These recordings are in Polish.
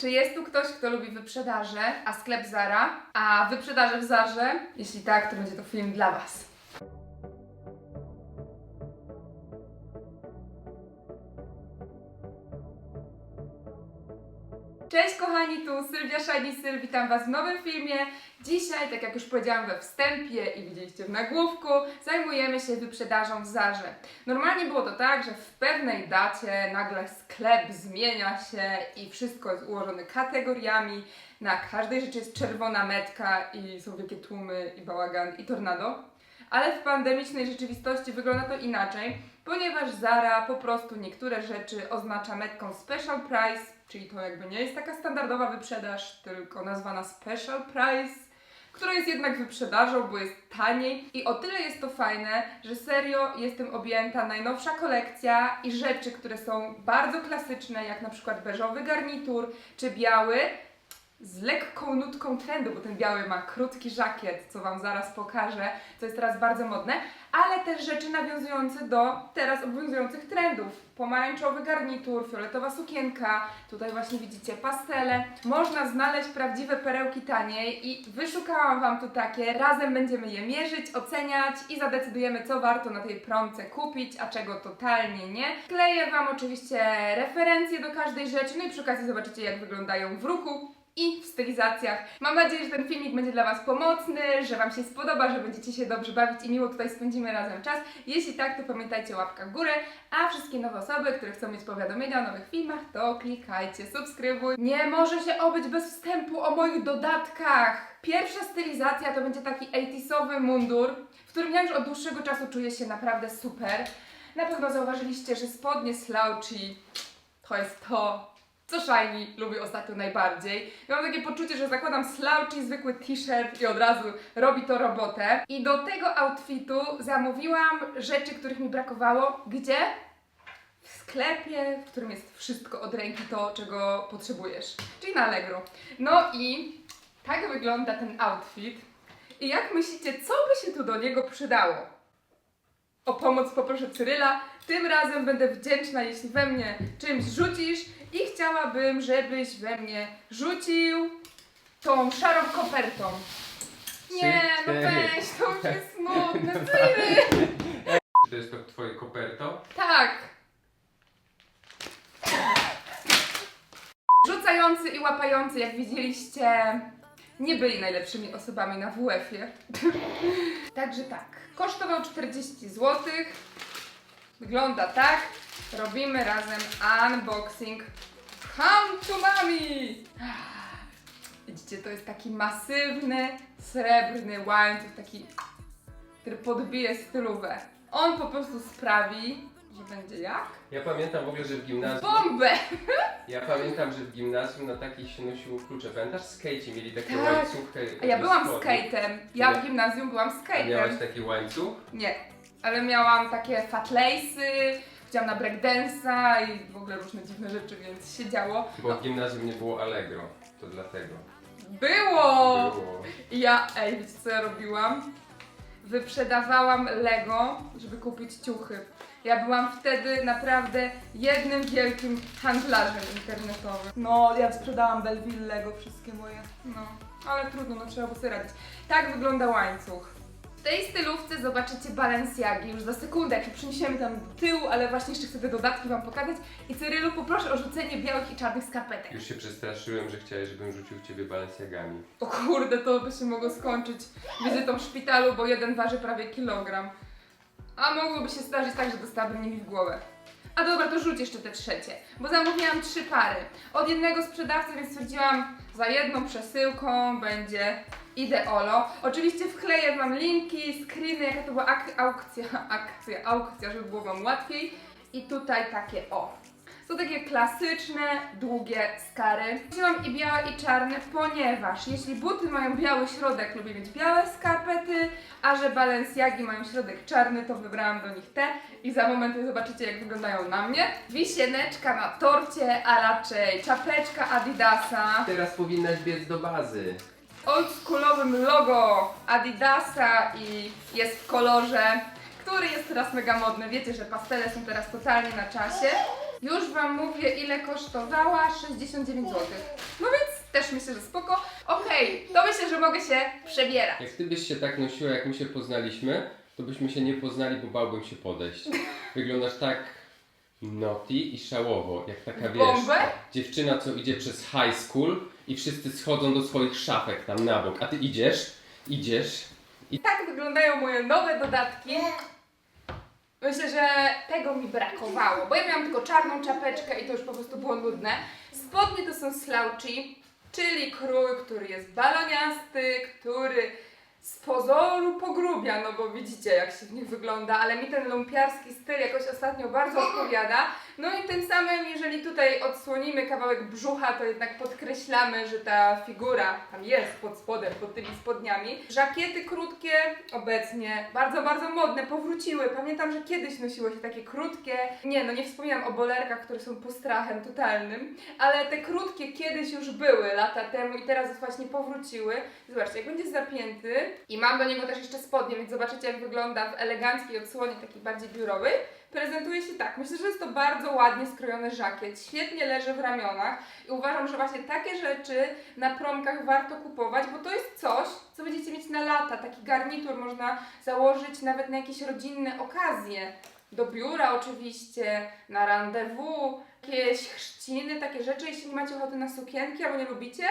Czy jest tu ktoś, kto lubi wyprzedaże, a sklep Zara, a wyprzedaże w Zarze? Jeśli tak, to będzie to film dla Was. Cześć kochani, tu Sylwia Szajni-Syl, witam Was w nowym filmie. Dzisiaj, tak jak już powiedziałam we wstępie i widzieliście w nagłówku, zajmujemy się wyprzedażą w Zarze. Normalnie było to tak, że w pewnej dacie nagle sklep zmienia się i wszystko jest ułożone kategoriami. Na każdej rzeczy jest czerwona metka i są wielkie tłumy i bałagan i tornado. Ale w pandemicznej rzeczywistości wygląda to inaczej, ponieważ Zara po prostu niektóre rzeczy oznacza metką special price, czyli to jakby nie jest taka standardowa wyprzedaż, tylko nazwana special price, która jest jednak wyprzedażą, bo jest taniej. I o tyle jest to fajne, że serio jest tym objęta najnowsza kolekcja i rzeczy, które są bardzo klasyczne, jak na przykład beżowy garnitur czy biały, z lekką nutką trendu, bo ten biały ma krótki żakiet, co Wam zaraz pokażę, co jest teraz bardzo modne, ale też rzeczy nawiązujące do teraz obowiązujących trendów. Pomarańczowy garnitur, fioletowa sukienka, tutaj właśnie widzicie pastele. Można znaleźć prawdziwe perełki taniej i wyszukałam Wam tu takie. Razem będziemy je mierzyć, oceniać i zadecydujemy, co warto na tej promce kupić, a czego totalnie nie. Kleję Wam oczywiście referencje do każdej rzeczy, no i przy okazji zobaczycie, jak wyglądają w ruchu i w stylizacjach. Mam nadzieję, że ten filmik będzie dla Was pomocny, że Wam się spodoba, że będziecie się dobrze bawić i miło tutaj spędzimy razem czas. Jeśli tak, to pamiętajcie łapka w górę, a wszystkie nowe osoby, które chcą mieć powiadomienia o nowych filmach, to klikajcie, subskrybuj. Nie może się obyć bez wstępu o moich dodatkach. Pierwsza stylizacja to będzie taki 80sowy mundur, w którym ja już od dłuższego czasu czuję się naprawdę super. Na pewno zauważyliście, że spodnie slouchy to jest to, co Shiny lubi ostatnio najbardziej. Mam takie poczucie, że zakładam slouchy, zwykły t-shirt i od razu robi to robotę. I do tego outfitu zamówiłam rzeczy, których mi brakowało. Gdzie? W sklepie, w którym jest wszystko od ręki to, czego potrzebujesz. Czyli na Allegro. No i tak wygląda ten outfit. I jak myślicie, co by się tu do niego przydało? O pomoc poproszę Cyryla. Tym razem będę wdzięczna, jeśli we mnie czymś rzucisz i chciałabym, żebyś we mnie rzucił tą szarą kopertą. Nie, no cztery. weź, to już jest smutne, Cyryl! Czy to jest to twoje koperto? Tak. Rzucający i łapający, jak widzieliście, nie byli najlepszymi osobami na WF-ie. Także tak, kosztował 40 zł. Wygląda tak. Robimy razem unboxing. Come to mami! Widzicie, to jest taki masywny, srebrny łańcuch, taki, który podbije stylówę. On po prostu sprawi, będzie jak? Ja pamiętam w ogóle, że w gimnazjum. Bombę! Ja pamiętam, że w gimnazjum na takich się nosiło klucze. Pamiętasz? Skejci mieli takie Tak. łańcuchy. A ja do byłam spodu. skatem. Ja w gimnazjum byłam A miałaś taki łańcuch? Nie, ale miałam takie fat lace'y, chodziłam na breakdance'a i w ogóle różne dziwne rzeczy, więc się działo. Bo w gimnazjum nie było Allegro. To dlatego. Było! Było. I ja, ej, wiecie co ja robiłam? Wyprzedawałam Lego, żeby kupić ciuchy. Ja byłam wtedy naprawdę jednym wielkim handlarzem internetowym. No, ja sprzedałam Belville Lego, wszystkie moje. No, ale trudno, no trzeba było sobie radzić. Tak wygląda łańcuch. W tej stylówce zobaczycie Balenciagi już za sekundę, jak się przeniesiemy tam do tyłu, ale właśnie jeszcze chcę te dodatki Wam pokazać. I Cyrylu poproszę o rzucenie białych i czarnych skarpetek. Już się przestraszyłem, że chciałeś, żebym rzucił w ciebie balenciagami. O kurde, to by się mogło skończyć wizytą w szpitalu, bo jeden waży prawie kilogram. A mogłoby się zdarzyć tak, że dostałabym nimi w głowę. A dobra, to rzuć jeszcze te trzecie, bo zamówiłam trzy pary. Od jednego sprzedawcy, więc stwierdziłam, za jedną przesyłką będzie ideolo. Oczywiście wkleję Wam linki, screeny, jaka to była ak- aukcja, akcja, aukcja, żeby było Wam łatwiej. I tutaj takie o. Są takie klasyczne, długie skary. Wzięłam i białe i czarne, ponieważ jeśli buty mają biały środek, lubię mieć białe skarpety, a że Balenciagi mają środek czarny, to wybrałam do nich te i za moment zobaczycie jak wyglądają na mnie. Wisieneczka na torcie, a raczej czapeczka Adidasa Teraz powinnaś biec do bazy. oldschoolowym logo Adidasa i jest w kolorze, który jest teraz mega modny. Wiecie, że pastele są teraz totalnie na czasie. Już Wam mówię, ile kosztowała. 69 zł. No więc też myślę, że spoko. Okej, to myślę, że mogę się przebierać. Jak ty byś się tak nosiła, jak my się poznaliśmy, to byśmy się nie poznali, bo bałbym się podejść. Wyglądasz tak naughty i szałowo, jak taka wiesz, Bombę? dziewczyna, co idzie przez high school i wszyscy schodzą do swoich szafek tam na bok, a ty idziesz, idziesz I tak wyglądają moje nowe dodatki. Myślę, że tego mi brakowało, bo ja miałam tylko czarną czapeczkę i to już po prostu było nudne. Spodnie to są slouchy, czyli krój, który jest baloniasty, który z pozoru pogrubia, no bo widzicie jak się w nich wygląda, ale mi ten lumpiarski styl jakoś ostatnio bardzo odpowiada. No i tym samym, jeżeli tutaj odsłonimy kawałek brzucha, to jednak podkreślamy, że ta figura tam jest pod spodem, pod tymi spodniami. Żakiety krótkie, obecnie bardzo, bardzo modne, powróciły. Pamiętam, że kiedyś nosiło się takie krótkie, nie no, nie wspominam o bolerkach, które są postrachem totalnym, ale te krótkie kiedyś już były lata temu i teraz właśnie powróciły. Zobaczcie, jak będzie zapięty i mam do niego też jeszcze spodnie, więc zobaczycie jak wygląda w eleganckiej odsłonie, takiej bardziej biurowej. Prezentuje się tak. Myślę, że jest to bardzo ładnie skrojony żakiet, świetnie leży w ramionach i uważam, że właśnie takie rzeczy na promkach warto kupować, bo to jest coś, co będziecie mieć na lata. Taki garnitur można założyć nawet na jakieś rodzinne okazje. Do biura oczywiście, na randewu, jakieś chrzciny, takie rzeczy. Jeśli nie macie ochoty na sukienki albo nie lubicie,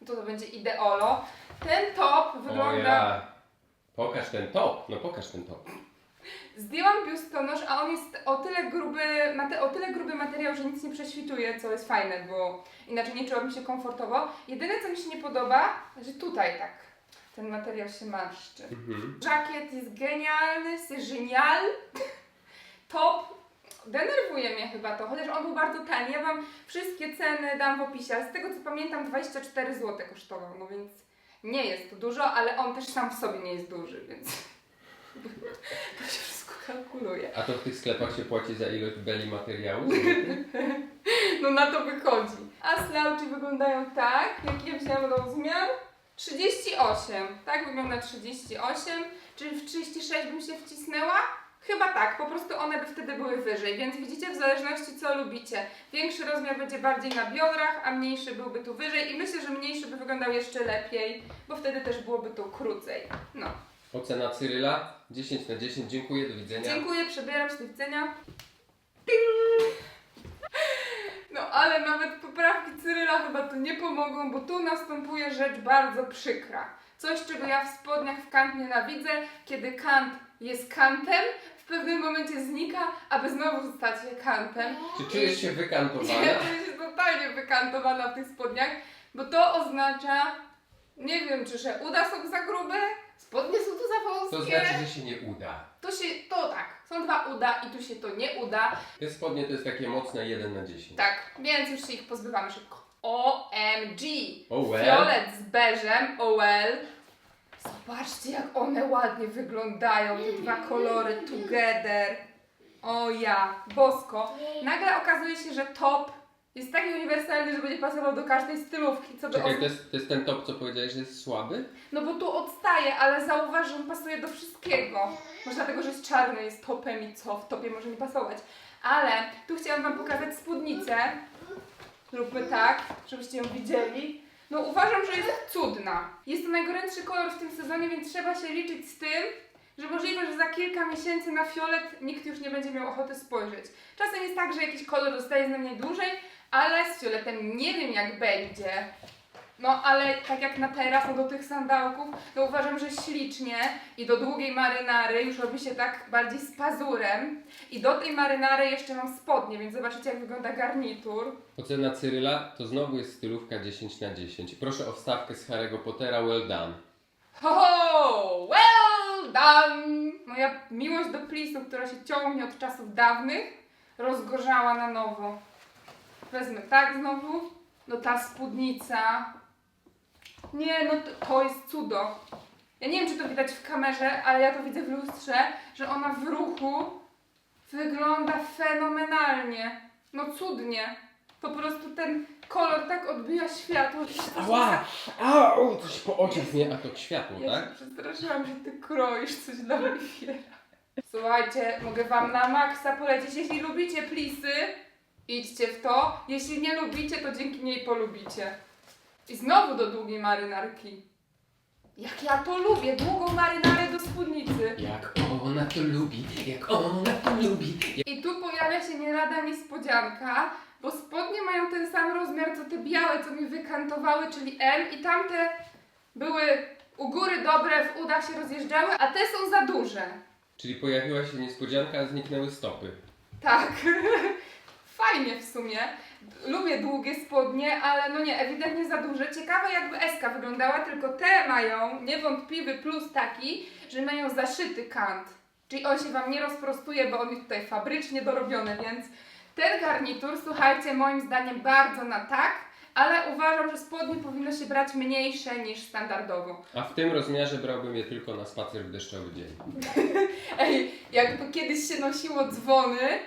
no to to będzie ideolo. Ten top wygląda... ja. Pokaż ten top, no pokaż ten top. Zdjęłam biustonosz, a on jest o tyle gruby, ma te, o tyle gruby materiał, że nic nie prześwituje, co jest fajne, bo inaczej nie czułabym się komfortowo. Jedyne, co mi się nie podoba, że tutaj tak ten materiał się marszczy. Mhm. Żakiet jest genialny, c'est génial. Top denerwuje mnie chyba to, chociaż on był bardzo tani. Ja Wam wszystkie ceny dam w opisie, ale z tego co pamiętam 24 zł kosztował, no więc nie jest to dużo, ale on też sam w sobie nie jest duży, więc to się wszystko kalkuluje. A to w tych sklepach się płaci za ilość beli materiału? No na to wychodzi. A slouchy wyglądają tak, jaki ja wzięłam rozmiar. 38. Tak wygląda 38. Czyli w 36 bym się wcisnęła? Chyba tak, po prostu one by wtedy były wyżej, więc widzicie w zależności co lubicie. Większy rozmiar będzie bardziej na biodrach, a mniejszy byłby tu wyżej i myślę, że mniejszy by wyglądał jeszcze lepiej, bo wtedy też byłoby tu krócej. No. Ocena Cyryla 10 na 10, dziękuję, do widzenia. Dziękuję, przebieram się do widzenia. No ale nawet poprawki Cyryla chyba tu nie pomogą, bo tu następuje rzecz bardzo przykra. Coś, czego ja w spodniach w kant nienawidzę, kiedy kant jest kantem, w pewnym momencie znika, aby znowu stać się kantem. Czy czujesz się Ja wykantowana? czuję się totalnie wykantowana w tych spodniach, bo to oznacza, nie wiem, czy że uda są za grube, spodnie są tu za wąskie. To znaczy, że się nie uda. To się, to tak, są dwa uda i tu się to nie uda. Te spodnie to jest takie mocne 1 na 10. Tak, więc już się ich pozbywamy szybko. OMG! Oh well. Fiolet z beżem, oh well. Zobaczcie jak one ładnie wyglądają, te dwa kolory together. O ja, bosko. Nagle okazuje się, że top jest taki uniwersalny, że będzie pasował do każdej stylówki, co by Czekaj, to jest, to jest ten top, co powiedziałeś, że jest słaby? No bo tu odstaje, ale zauważ, że on pasuje do wszystkiego. Może dlatego, że jest czarny, jest topem i co w topie może nie pasować. Ale tu chciałam Wam pokazać spódnicę. Zróbmy tak, żebyście ją widzieli. No uważam, że jest cudna. Jest to najgorętszy kolor w tym sezonie, więc trzeba się liczyć z tym, że możliwe, że za kilka miesięcy na fiolet nikt już nie będzie miał ochoty spojrzeć. Czasem jest tak, że jakiś kolor zostaje z nami najdłużej, ale z fioletem nie wiem jak będzie. No ale tak jak na teraz, no do tych sandałków, no uważam, że ślicznie i do długiej marynary już robi się tak bardziej z pazurem i do tej marynary jeszcze mam spodnie, więc zobaczycie jak wygląda garnitur. Ocena Cyryla to znowu jest stylówka 10 na 10. Proszę o wstawkę z Harry'ego Pottera, well done. Ho, ho! Well done! Moja miłość do plisu, która się ciągnie od czasów dawnych, rozgorzała na nowo. Wezmę tak znowu. No ta spódnica. Nie, no to, to jest cudo. Ja nie wiem, czy to widać w kamerze, ale ja to widzę w lustrze, że ona w ruchu wygląda fenomenalnie. No cudnie. Po prostu ten kolor tak odbija światło. Ała! Au! Coś po oczach nie, a to światło, Ja tak? się przestraszyłam, że ty kroisz coś dla Oliwiera. Słuchajcie, mogę wam na maksa polecić, jeśli lubicie plisy, Idźcie w to. Jeśli nie lubicie, to dzięki niej polubicie. I znowu do długiej marynarki. Jak ja to lubię, długą marynarę do spódnicy. Jak ona to lubi, jak ona to lubi. I tu pojawia się nie lada niespodzianka, bo spodnie mają ten sam rozmiar co te białe, co mi wykantowały, czyli M i tamte były u góry dobre, w udach się rozjeżdżały, a te są za duże. Czyli pojawiła się niespodzianka, a zniknęły stopy. Tak. Fajnie w sumie. Lubię długie spodnie, ale no nie, ewidentnie za duże. Ciekawe jakby Eska wyglądała, tylko te mają niewątpliwy plus taki, że mają zaszyty kant. Czyli on się Wam nie rozprostuje, bo on jest tutaj fabrycznie dorobiony, więc ten garnitur, słuchajcie, moim zdaniem bardzo na tak, ale uważam, że spodnie powinno się brać mniejsze niż standardowo. A w tym rozmiarze brałbym je tylko na spacer w deszczowy dzień. Ej, jakby kiedyś się nosiło dzwony,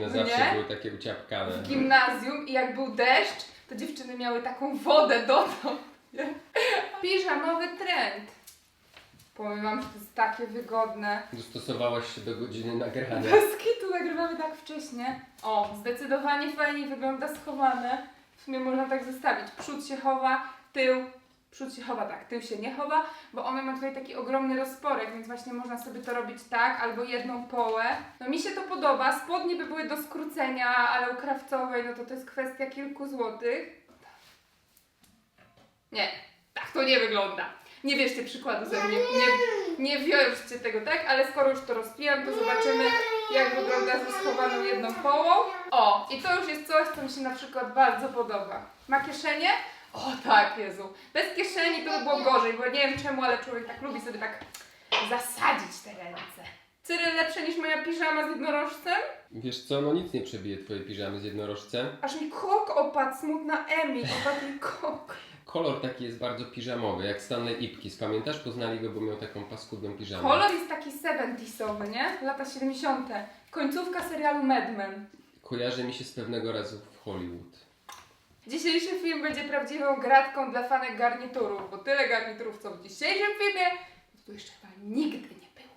Nie? zawsze były takie uciapkane. w gimnazjum i jak był deszcz, to dziewczyny miały taką wodę dotąd. nie? Piżamowy trend. Powiem wam, że to jest takie wygodne. Dostosowałaś się do godziny nagrania. Bez kitu nagrywamy tak wcześnie. O, zdecydowanie fajniej wygląda schowane. W sumie można tak zostawić. Przód się chowa, tył. Przód się chowa tak, tył się nie chowa, bo one ma tutaj taki ogromny rozporek, więc właśnie można sobie to robić tak, albo jedną połę. No mi się to podoba. Spodnie by były do skrócenia, ale u krawcowej, no to to jest kwestia kilku złotych. Nie, tak to nie wygląda. Nie bierzcie przykładu ze mnie. Nie, nie wioźcie tego, tak? Ale skoro już to rozpijam, to zobaczymy, jak wygląda ze schowaną jedną połą. O, i to już jest coś, co mi się na przykład bardzo podoba. Ma kieszenie? O tak, Jezu. Bez kieszeni to by było gorzej, bo nie wiem czemu, ale człowiek tak lubi sobie tak zasadzić te ręce. Cyryl lepsze niż moja piżama z jednorożcem? Wiesz co, no nic nie przebije twojej piżamy z jednorożcem. Aż mi kok opadł, smutna Emi, opadł mi kok. Kolor taki jest bardzo piżamowy, jak Stanley Ipkiss. Pamiętasz? Poznali go, bo miał taką paskudną piżamę. Kolor jest taki 70sowy, nie? Lata 70. Końcówka serialu Mad Men. Kojarzy mi się z pewnego razu w Hollywood. Dzisiejszy film będzie prawdziwą gratką dla fanek garniturów, bo tyle garniturów, co w dzisiejszym filmie, to jeszcze chyba nigdy nie było.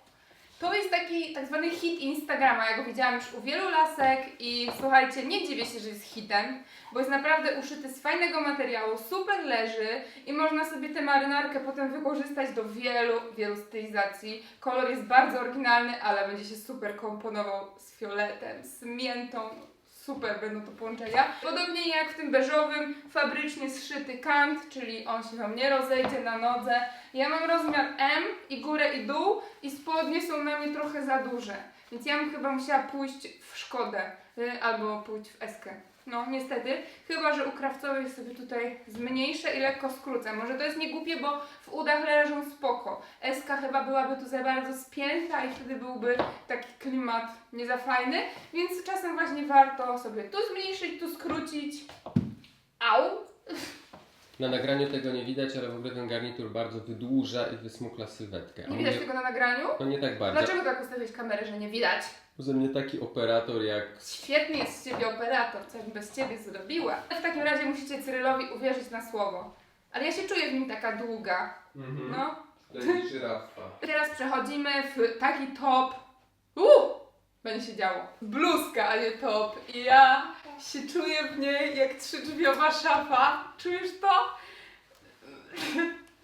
To jest taki tak zwany hit Instagrama, ja go widziałam już u wielu lasek i słuchajcie, nie dziwię się, że jest hitem, bo jest naprawdę uszyty z fajnego materiału, super leży i można sobie tę marynarkę potem wykorzystać do wielu, wielu stylizacji. Kolor jest bardzo oryginalny, ale będzie się super komponował z fioletem, z miętą, super będą to połączenia. Podobnie jak w tym beżowym, fabrycznie zszyty kant, czyli on się Wam nie rozejdzie na nodze. Ja mam rozmiar M i górę i dół i spodnie są na mnie trochę za duże. Więc ja bym chyba musiała pójść w Szkodę y, albo pójść w Eskę. No niestety, chyba że u krawcowej sobie tutaj zmniejszę i lekko skrócę. Może to jest niegłupie, bo w udach leżą spoko. Eska chyba byłaby tu za bardzo spięta i wtedy byłby taki klimat nie za fajny, więc czasem właśnie warto sobie tu zmniejszyć, tu skrócić. Au! Na nagraniu tego nie widać, ale w ogóle ten garnitur bardzo wydłuża i wysmukla sylwetkę. Nie widać tego na nagraniu? No nie tak bardzo. Dlaczego tak ustawiłeś kamerę, że nie widać? Ze mnie taki operator jak... Świetny jest z ciebie operator, co bym bez ciebie zrobiła. W takim razie musicie Cyrylowi uwierzyć na słowo. Ale ja się czuję w nim taka długa. Mhm. No. Żyrafa. Teraz przechodzimy w taki top. Uuu! Będzie się działo. Bluzka, a nie top. I ja się czuję w niej jak trzydrzwiowa szafa. Czujesz to?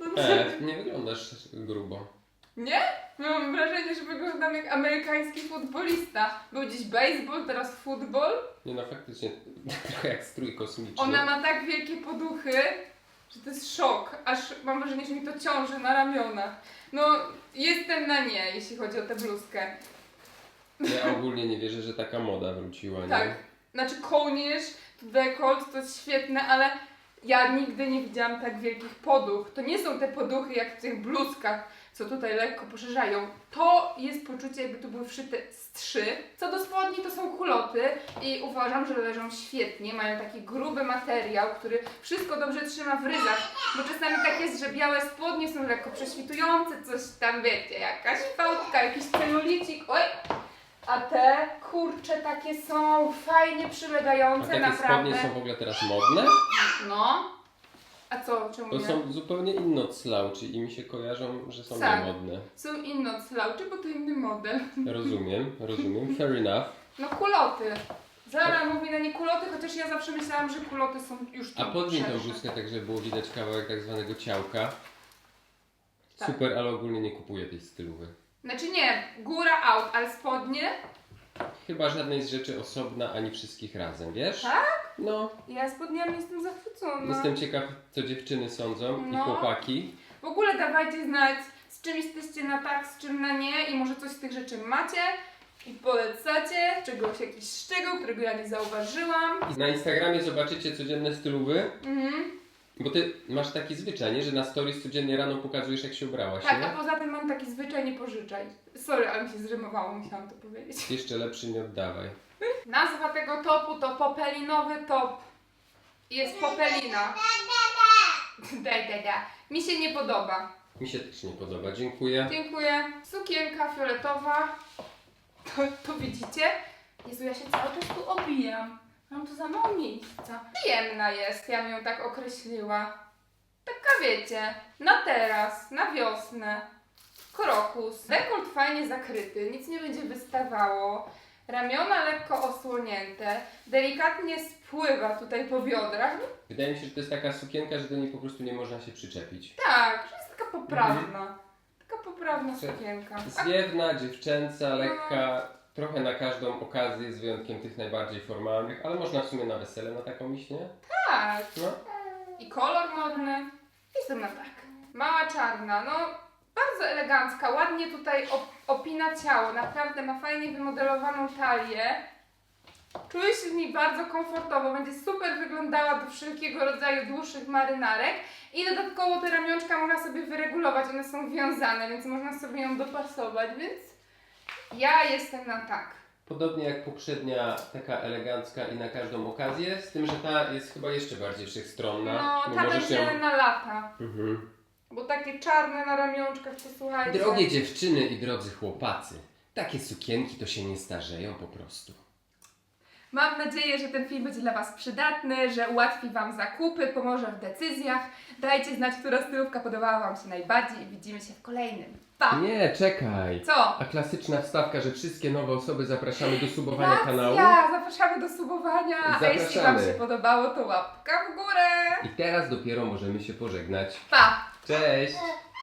No, E, nie wyglądasz grubo. Nie? Mam wrażenie, że wyglądam jak amerykański futbolista. Był dziś baseball, teraz futbol. Nie no, faktycznie trochę jak strój kosmiczny. Ona ma tak wielkie poduchy, że to jest szok. Aż mam wrażenie, że mi to ciąży na ramionach. No, jestem na nie, jeśli chodzi o tę bluzkę. Ja ogólnie nie wierzę, że taka moda wróciła, nie? Tak. Znaczy kołnierz, dekolt, to jest świetne, ale ja nigdy nie widziałam tak wielkich poduch. To nie są te poduchy jak w tych bluzkach, co tutaj lekko poszerzają. To jest poczucie, jakby tu były wszyte strzy. Co do spodni, to są kuloty i uważam, że leżą świetnie. Mają taki gruby materiał, który wszystko dobrze trzyma w ryzach. Bo czasami tak jest, że białe spodnie są lekko prześwitujące, coś tam wiecie, jakaś fałdka, jakiś celulicik. Oj! A te kurcze takie są fajnie A przylegające, takie naprawdę. spodnie są w ogóle teraz modne? No. A co, czemu To nie? są zupełnie inne od slouchy i mi się kojarzą, że są Tak. niemodne. Są inne od slouchy, bo to inny model. Rozumiem, rozumiem. Fair enough. No kuloty. Zara mówi na nie kuloty, chociaż ja zawsze myślałam, że kuloty są już tu A podwiń tą szersze. bluzkę tak, żeby było widać kawałek tak zwanego ciałka. Tak. Super, ale ogólnie nie kupuję tej stylowy. Znaczy nie, góra out, ale spodnie. Chyba żadnej z rzeczy osobna, ani wszystkich razem, wiesz? Tak? No, Ja spodniami jestem zachwycona. jestem ciekaw, co dziewczyny sądzą i No. chłopaki. W ogóle dawajcie znać, z czym jesteście na tak, z czym na nie i może coś z tych rzeczy macie i polecacie, czegoś, jakiś szczegół, którego ja nie zauważyłam. I na Instagramie zobaczycie codzienne stylowy, Mhm. Bo ty masz taki zwyczaj, nie? Że na stories codziennie rano pokazujesz, jak się ubrałaś, Tak, nie? a poza tym mam taki zwyczaj, nie pożyczaj. Sorry, ale mi się zrymowało, musiałam to powiedzieć. Jeszcze lepszy nie oddawaj. Nazwa tego topu to popelinowy top. Jest popelina. Daj, daj, daj. Mi się nie podoba. Mi się też nie podoba, dziękuję. Dziękuję. Sukienka fioletowa. To, to widzicie? Jezu, ja się cały czas tu obijam. Mam tu za mało miejsca. Przyjemna jest, ja bym ją tak określiła. Taka wiecie, na teraz, na wiosnę. Krokus. Dekolt fajnie zakryty, nic nie będzie wystawało. Ramiona lekko osłonięte. Delikatnie spływa tutaj po biodrach. Wydaje mi się, że to jest taka sukienka, że do niej po prostu nie można się przyczepić. Tak, że jest taka poprawna. Taka poprawna Mhm. sukienka. A Zwiewna, dziewczęca, lekka, trochę na każdą okazję, z wyjątkiem tych najbardziej formalnych, ale można w sumie na wesele na taką iść, nie? tak. No. I kolor modny. Jestem na tak. Mała czarna, no bardzo elegancka, ładnie tutaj op- opina ciało, naprawdę ma fajnie wymodelowaną talię. Czuję się w niej bardzo komfortowo, będzie super wyglądała do wszelkiego rodzaju dłuższych marynarek i dodatkowo te ramionczka można sobie wyregulować, one są wiązane, więc można sobie ją dopasować, więc ja jestem na tak. Podobnie jak poprzednia, taka elegancka i na każdą okazję, z tym, że ta jest chyba jeszcze bardziej wszechstronna. No, bo ta możesz będzie na lata, Mhm. bo takie czarne na ramionczkach to słuchajcie. Drogie dziewczyny i drodzy chłopacy, takie sukienki to się nie starzeją po prostu. Mam nadzieję, że ten film będzie dla Was przydatny, że ułatwi Wam zakupy, pomoże w decyzjach. Dajcie znać, która stylówka podobała Wam się najbardziej i widzimy się w kolejnym. Pa! Nie, czekaj! Co? A klasyczna wstawka, że wszystkie nowe osoby zapraszamy do subowania kanału. Racja! Zapraszamy do subowania. A jeśli Wam Zapraszamy. się podobało, to łapka w górę. I teraz dopiero możemy się pożegnać. Pa! Cześć!